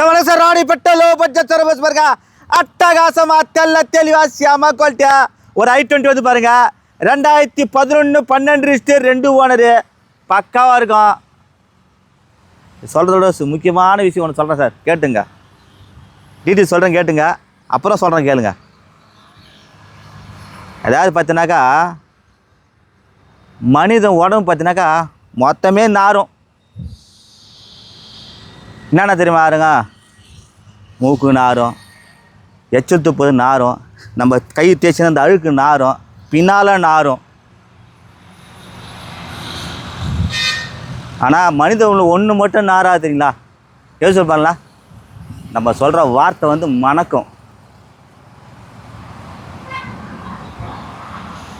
சவன sir ராணிப்பட்ட low budget service பாருங்க. அட்டகாசமா தெல்ல தெளிவா சியாமா குவாலிட்டியா ஒரு ஐ டுவெண்ட்டி வந்து பாருங்க. ரெண்டாயிரத்தி பதினொன்று பன்னெண்டு ரிஸ்டர் ரெண்டு ஓனரு பக்காவாக இருக்கும். சொல்கிறதோட முக்கியமான விஷயம் ஒன்று சொல்கிறேன் சார். கேட்டுங்க. டீட்டெயில் சொல்கிறேன் கேட்டுங்க. அப்புறம் சொல்கிறேன் கேளுங்க. அதாவது பார்த்தீங்கன்னாக்கா மனிதன் உடம்பு பார்த்தீங்கன்னாக்கா மொத்தமே நாரும். என்னென்ன தெரியுமா ஆறுங்க மூக்கு நாரும் எச்சல் துப்பது நாரும் நம்ம கை தேய்ச்சினா அந்த அழுக்கு நாரும் பின்னால் நாரும். ஆனால் மனிதன் ஒன்று மட்டும் நாராது தெரியுங்களா? யோசிச்சு பண்ணலாம் நம்ம சொல்கிற வார்த்தை வந்து மணக்கும்.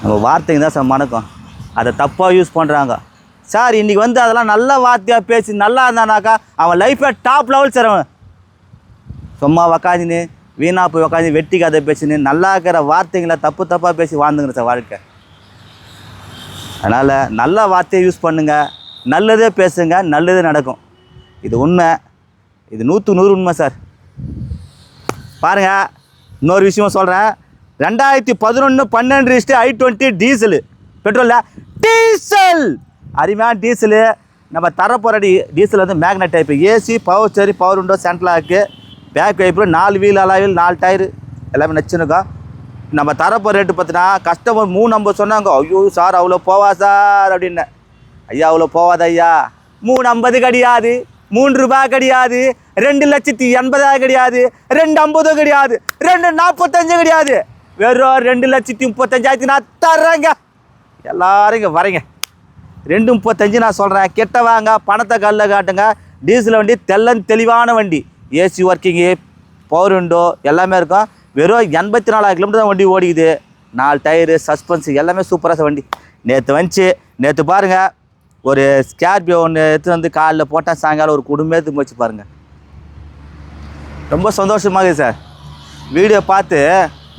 நம்ம வார்த்தைங்க தான் சார் மணக்கும். அதை தப்பாக யூஸ் பண்ணுறாங்க சார் இன்றைக்கி வந்து அதெல்லாம் நல்ல வார்த்தையாக பேசி நல்லா இருந்தானாக்கா அவன் லைஃப்பை டாப் லெவல் சார் அவன். சும்மா உக்காந்துன்னு வீணா போய் உக்காந்து வெட்டி கதை பேசின்னு நல்லா இருக்கிற வார்த்தைங்களை தப்பு தப்பாக பேசி வாழ்ந்துங்கிற சார் வாழ்க்கை. அதனால் நல்ல வார்த்தையை யூஸ் பண்ணுங்க நல்லதே பேசுங்க நல்லதே நடக்கும். இது உண்மை. இது நூற்று நூறு உண்மை சார் பாருங்கள் இன்னொரு விஷயம் சொல்கிறேன் ரெண்டாயிரத்தி பதினொன்று பன்னெண்டு ரிஸ்ட்டு ஐ டுவெண்ட்டி டீசலு பெட்ரோலில் டீசல் அருமையான டீசலு நம்ம தரப்போறடி டீசல் வந்து மேக்னெட் டைப்பு ஏசி பவர் சரி power window central lock back wiper நாலு வீல் அலாவில் நாலு டயரு எல்லாமே நச்சுன்னுக்கோ. நம்ம தரப்போ ரேட்டு பார்த்தீங்கன்னா கஸ்டமர் மூணு நம்பர் சொன்னாங்க. ஐயோ சார் அவ்வளோ போவா சார் அப்படின்னு. ஐயா அவ்வளோ போவாத ஐயா? மூணு ஐம்பது கிடையாது. மூன்று ரூபாய் கிடையாது. ரெண்டு லட்சத்தி எண்பதாயிரம் கிடையாது. ரெண்டு ஐம்பதும் கிடையாது. ரெண்டு நாற்பத்தஞ்சு கிடையாது. வெறும் ரெண்டு லட்சத்தி முப்பத்தஞ்சாயிரத்தி நான் தர்றேங்க. எல்லாரும் இங்கே வரேங்க. ரெண்டு முப்பத்தஞ்சு நான் சொல்கிறேன் கெட்ட வாங்க பணத்தை கல்ல காட்டுங்க. டீசல் வண்டி தெல்லன் தெளிவான வண்டி. ஏசி ஒர்க்கிங்கு பவர் விண்டோ எல்லாமே இருக்கும். வெறும் எண்பத்தி நாலாயிரம் கிலோமீட்டர் தான் வண்டி ஓடிக்குது. நாலு டயரு சஸ்பென்ஸ் எல்லாமே சூப்பராக வண்டி. நேற்று வந்துச்சு. நேற்று பாருங்கள் ஒரு ஸ்கார்பியோ ஒன்று எடுத்து வந்து காலில் போட்டால் சாயங்காலம் ஒரு குடும்பத்துக்கு வச்சு பாருங்கள் ரொம்ப சந்தோஷமாக இருக்குது சார். வீடியோ பார்த்து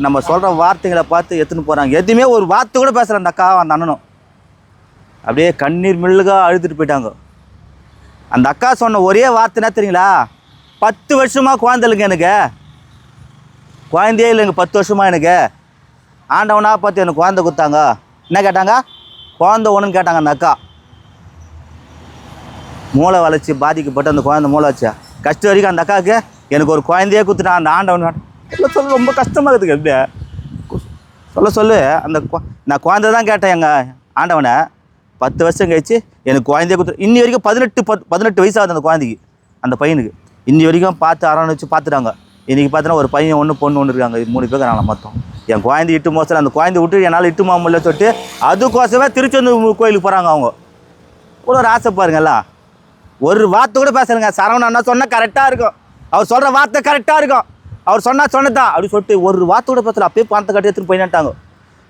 நம்ம சொல்கிற வார்த்தைகளை பார்த்து எடுத்துன்னு போகிறாங்க எதுவுமே ஒரு வார்த்தை கூட பேசுகிறேன் அந்த அக்கா அந்த அண்ணனும். அப்படியே கண்ணீர் மில்லுகா அழுதுட்டு போயிட்டாங்க. அந்த அக்கா சொன்ன ஒரே வார்த்தை என்ன தெரியுங்களா? பத்து வருஷமாக குழந்தைங்க எனக்கு. குழந்தையே இல்லைங்க பத்து வருஷமாக எனக்கு. ஆண்டவனாக பார்த்து எனக்கு குழந்தை கொடுத்தாங்க. என்ன கேட்டாங்க? குழந்தை ஒன்றுன்னு கேட்டாங்க அந்த அக்கா. மூளை வளர்ச்சி பாதிக்கப்பட்டு அந்த குழந்தை மூளை வச்சா கஷ்டம் வரைக்கும் அந்த அக்காவுக்கு எனக்கு ஒரு குழந்தையே கொடுத்துட்டான் அந்த ஆண்டவன். சொல்ல சொல்ல ரொம்ப கஷ்டமாக இருக்குது எப்படி சொல்ல சொல்லு அந்த நான் குழந்தை தான் கேட்டேன் எங்கள் ஆண்டவனை. பத்து வருஷம் கழிச்சு எனக்கு குழந்தைய கொடுத்து இன்னி வரைக்கும் பதினெட்டு பத் பதினெட்டு வயசாகுது அந்த குழந்தைக்கு அந்த பையனுக்கு. இன்னி வரைக்கும் பார்த்து அரவணைச்சு பார்த்துட்டாங்க. இன்றைக்கி பார்த்தோன்னா ஒரு பையன் ஒன்று பொண்ணு ஒன்று இருக்காங்க. இது மூணு பேர் நான் மொத்தம் என் குழந்தை இட்டு மோசம் அந்த குழந்தை விட்டு என்னால் இட்டு மாமல்ல சொல்லிட்டு அதுக்கோசமே திருச்செந்தூர் கோயிலுக்கு போகிறாங்க அவங்க. கூட ஒரு ஆசை பாருங்களா ஒரு வார்த்தை கூட பேசலைங்க. சரவணன் அண்ணா சொன்னால் கரெக்டாக இருக்கும். அவர் சொல்கிற வார்த்தை கரெக்டாக இருக்கும். அவர் சொன்னால் சொன்னதான் அப்படி சொல்லிட்டு ஒரு வார்த்தை கூட பேசல. அப்பயே பணத்தை கட்டி எடுத்துன்னு போயிட்டாங்க.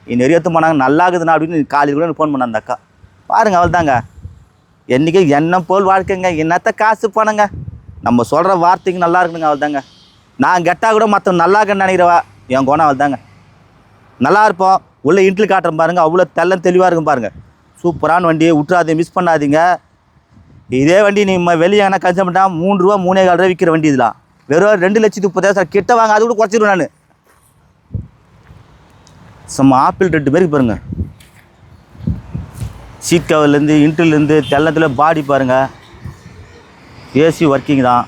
இன்னும் நிறைய எடுத்து போனாங்க. நல்லா இருக்குதுண்ணா அப்படின்னு காலையில் கூட ஃபோன் பண்ண அந்த அக்கா. பாருங்க அவள் தாங்க என்றைக்கும் என்ன போல் வாழ்க்கைங்க என்னத்த காசு பணங்க. நம்ம சொல்கிற வார்த்தைக்கு நல்லா இருக்கணுங்க அவள் தாங்க நான் கெட்டால் கூட மற்ற நல்லா இருக்குன்னு நினைக்கிறவா? என் குணம் அவள் தாங்க நல்லா இருப்போம். உள்ளே இன்ட்லி காட்டுறேன் பாருங்க. அவ்வளோ தெல்லம் தெளிவாக இருக்கும் பாருங்க. சூப்பரான வண்டி விட்றாதீங்க மிஸ் பண்ணாதீங்க. இதே வண்டி நீ வெளியே எங்கன்னா கன்சம் பண்ணால் மூணு ரூபா மூணே கால் ரூபா விற்கிற வண்டி இதெல்லாம். வெறும் ரெண்டு லட்சத்து முப்பதாயிரம் சார். கிட்ட வாங்க அது கூட குறைச்சிடுவேன் நான். சும்மா ஆப்பிள் ரெண்டு பேருக்கு பாருங்கள் சீட் கவர்லேருந்து இன்ட்ரிலேருந்து தெல்லத்தில் பாடி பாருங்கள் ஏசி ஒர்க்கிங் தான்.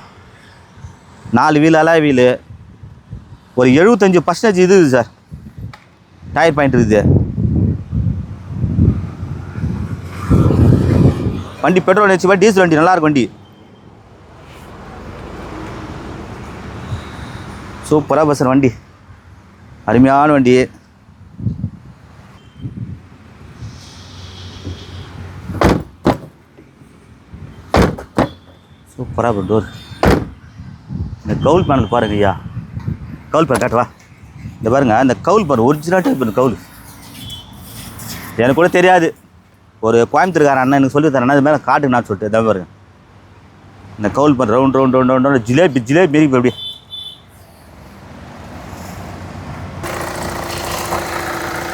நாலு வீல் அலாய் வீல் ஒரு எழுபத்தஞ்சு பர்சன்டேஜ் இது இருக்குது சார் டயர் பாயிண்ட் இருக்குது. வண்டி பெட்ரோல் வச்சு டீசல் வண்டி நல்லாயிருக்கும் வண்டி. சூப்பராக பஸ் வண்டி. அருமையான வண்டி. சூப்பராக இருக்கும் டோர் இந்த கவுல் பேனல் பாருங்க ஐயா. கவுல் பேன் காட்டுவா இந்த பாருங்க இந்த கவுல் பேன் ஒரிஜினல் டைப் இந்த கவுல். எனக்கு கூட தெரியாது. ஒரு கோயம்புத்தூர்கார அண்ணன் எனக்கு சொல்லி தரேன் அது மேலே காட்டுக்கு நான் சொல்லிட்டு இதான் பாருங்க. இந்த cowl fan round round round round round jalebi jalebi மாரி அப்படியே.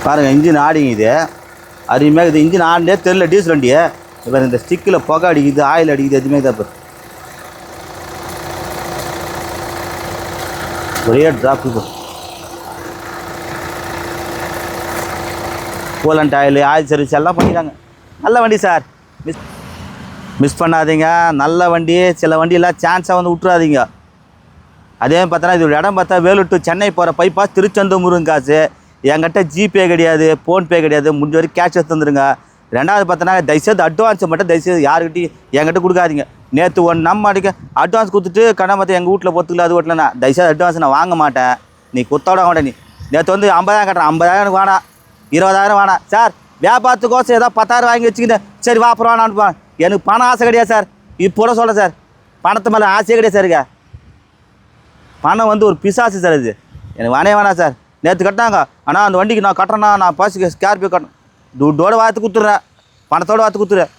பாருங்கள் இன்ஜின் ஆடிங்க இது. அருமையாக இது இன்ஜின் ஆடினே தெரில டீசல் வண்டியை. இப்போ இந்த ஸ்டிக்கில் புகை அடிக்குது ஆயில் அடிக்குது எதுவுமே தான் ஒரே drop coolant oil oil service எல்லாம் பண்ணிடுறாங்க நல்ல வண்டி சார். மிஸ் மிஸ் பண்ணாதீங்க. நல்ல வண்டி சில வண்டியெல்லாம் சான்ஸாக வந்து விட்றாதீங்க அதே பார்த்தோன்னா இது ஒரு இடம் பார்த்தா வேலூர் டு சென்னை போகிற பைப்பாஸ் திருச்செந்தூர் முருங்காசு என்கிட்ட ஜிபே கிடையாது ஃபோன்பே கிடையாது. முடிஞ்ச வரைக்கும் கேஷ் எடுத்து ரெண்டாவது பார்த்தோன்னா தயவுசெய்து அட்வான்ஸை மட்டும் தயவுசெய்து யாருக்கிட்டையும் என்கிட்ட கொடுக்காதீங்க. நேற்று ஒன் நம்ம அடிக்க அட்வான்ஸ் கொடுத்துட்டு கடை பார்த்து எங்கள் வீட்டில் பொத்துக்கல அது ஓட்டலண்ணா நான் தயவுசெய்து அட்வான்ஸ் நான் வாங்க மாட்டேன். நீ குத்தோட வேண்டாம் நீ. நேற்று வந்து ஐம்பதாயிரம் கட்டுறேன். ஐம்பதாயிரம் எனக்கு வேணாம். இருபதாயிரம் வேணாம். சார் வியாபாரத்துக்கோசம் ஏதோ பத்தாயிரம் வாங்கி வச்சுக்கிட்டேன். சரி வா அப்புறம் வேணான்னு எனக்கு பணம் ஆசை கிடையாது சார். இப்போ கூட சார். பணத்து மேலே ஆசையே கிடையாது சாருங்க பணம் வந்து ஒரு பிசாசு சார் இது. எனக்கு வேணே வேணாம் சார். நேற்று கட்டினாங்க. ஆனால் அந்த வண்டிக்கு நான் கட்டுறேன்னா நான் பஸ்ஸுக்கு ஸ்கார்பியோ கட்டணும். துட்டோட வாத்து கொடுத்துட்றேன் பணத்தோட வாத்து கொடுத்துட்றேன்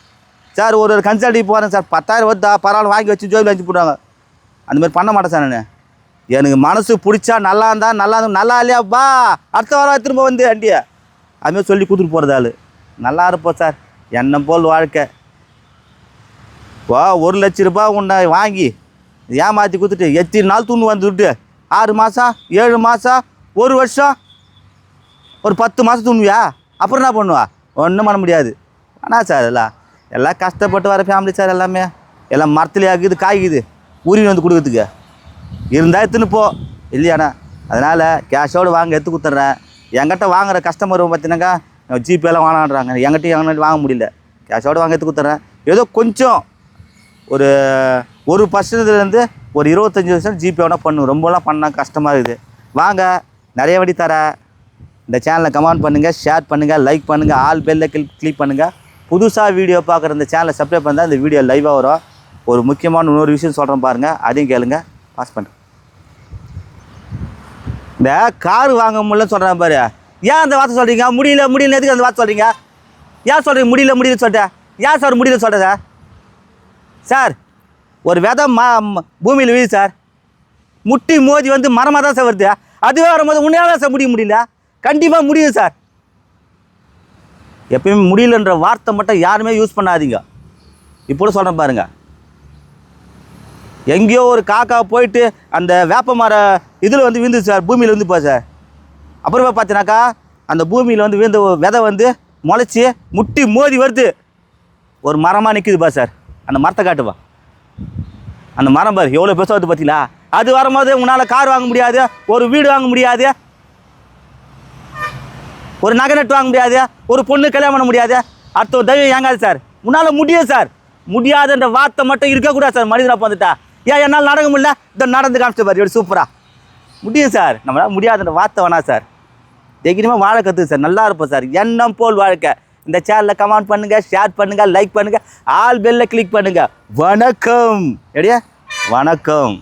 சார் ஒரு ஒரு கன்சல்ட்டி போகிறேன் சார். பத்தாயிரம் வருதா? பரவாயில்ல வாங்கி வச்சு ஜோபில் வச்சு போடுவாங்க அந்த மாதிரி பண்ண மாட்டேன் சார் நான். எனக்கு மனசு பிடிச்சா நல்லா இருந்தா நல்லா இருந்தா நல்லா இல்லையாப்பா அடுத்த வாரம் திரும்ப வந்து வண்டியை அதுமாதிரி சொல்லி கொடுத்துட்டு போகிறது நல்லா இருப்போம் சார். என்ன போல் வாழ்க்கை. வா ஒரு லட்ச ரூபாய் உன்னை வாங்கி ஏமாற்றி கொடுத்துட்டு எத்தனை நாள் தூண்டு வந்துட்டு ஆறு மாதம் ஏழு மாதம் ஒரு வருஷம் ஒரு பத்து மாதம் தூண்டுவியா அப்புறம் என்ன பண்ணுவா? ஒன்றும் பண்ண முடியாது. ஆனால் சார் எல்லாம் எல்லாம் கஷ்டப்பட்டு வர ஃபேமிலி சார் எல்லாமே எல்லாம் மரத்துல ஆகுது காய்க்குது உரிமை வந்து கொடுக்குறதுக்கு. இருந்தால் எடுத்துன்னு போ. இல்லையாண்ணா? அதனால் கேஷோடு வாங்க எடுத்து கொடுத்துட்றேன். என்கிட்ட வாங்குற கஸ்டமர் பார்த்தீங்கன்னாக்கா ஜிபேலாம் வாங்கலான்றாங்க என்கிட்ட என்கிட்ட வாங்க முடியல. கேஷோடு வாங்க எடுத்து கொடுத்துட்றேன். ஏதோ கொஞ்சம் ஒரு ஒரு பர்சன்ட்லேருந்து ஒரு இருபத்தஞ்சி பர்சன்ட் ஜிபே வேணால் பண்ணும். ரொம்பலாம் பண்ணால் கஷ்டமாக இருக்குது. வாங்க நிறைய வண்டி தரேன். இந்த சேனலை கமெண்ட் பண்ணுங்கள் ஷேர் பண்ணுங்கள் லைக் பண்ணுங்கள் ஆல் பெல்ல கிளிக் கிளிக் பண்ணுங்கள் புதுசாக வீடியோ பார்க்குற இந்த சேனலை சப்ஸ்கிரைப் பண்ணால் இந்த வீடியோ லைவாக வரும். ஒரு முக்கியமான இன்னொரு விஷயம் சொல்கிறேன் பாருங்கள் அதையும் கேளுங்க பாஸ் பண்ணுறேன் இந்த கார் வாங்க முடியலன்னு சொல்கிறேன் பாரு. ஏன் அந்த வார்த்தை சொல்கிறீங்க முடியல முடியல எதுக்கு அந்த வார்த்தை சொல்கிறீங்க ஏன் சொல்கிறீங்க முடியல முடியல சொல்லிட்டேன். ஏன் சார் முடியல சொல்கிறேன் சார் சார் ஒரு விதை மா ம- பூமியில் வீது சார். முட்டி மோதி வந்து மரமாக தான் சார் வருது. அதுவே வரும்போது உன்னையால சார் முடிய முடியல. கண்டிப்பாக முடியும் சார். எப்பயுமே முடியலன்ற வார்த்தை மட்டும் யாருமே யூஸ் பண்ணாதீங்க. இப்போ சொல்கிறேன் பாருங்க. எங்கேயோ ஒரு காக்கா போயிட்டு அந்த வேப்ப மர இதில் வந்து விழுந்து சார் பூமியில் வந்து போ சார். அப்புறமா பார்த்தீங்கன்னாக்கா அந்த பூமியில் வந்து விழுந்த விதை வந்து முளைச்சி முட்டி மோதி வருது. ஒரு மரமாக நிற்குதுப்பா சார். அந்த மரத்தை காட்டுப்பா அந்த மரம் பாரு எவ்வளோ பெருசாக வருது பார்த்தீங்களா? அது வரும்போது உன்னால் கார் வாங்க முடியாது ஒரு வீடு வாங்க முடியாது ஒரு நகை நட்டு வாங்க முடியாது ஒரு பொண்ணு கல்யாணம் பண்ண முடியாது. அடுத்த ஒரு தைரியம் ஏங்காது சார். உன்னால் முடியும் சார். முடியாதுன்ற வார்த்தை மட்டும் இருக்கக்கூடாது சார். மனிதனாக வந்துட்டா. ஏன் என்னால் நடக்க முடியல? இதை நடந்து காமிச்சிட்டு பாரு எப்படி சூப்பராக முடியும் சார். நம்மளால் முடியாதுன்ற வார்த்தை வேணாம் சார். தைரியமாக வாழ கற்றுக்கு சார். நல்லா இருப்போம் சார். எண்ணம் போல் வாழ்க்கை. இந்த சேனலில் கமெண்ட் பண்ணுங்கள் ஷேர் பண்ணுங்கள் லைக் பண்ணுங்கள் ஆல் பெல்ல கிளிக் பண்ணுங்கள் வணக்கம். எடியா வணக்கம்.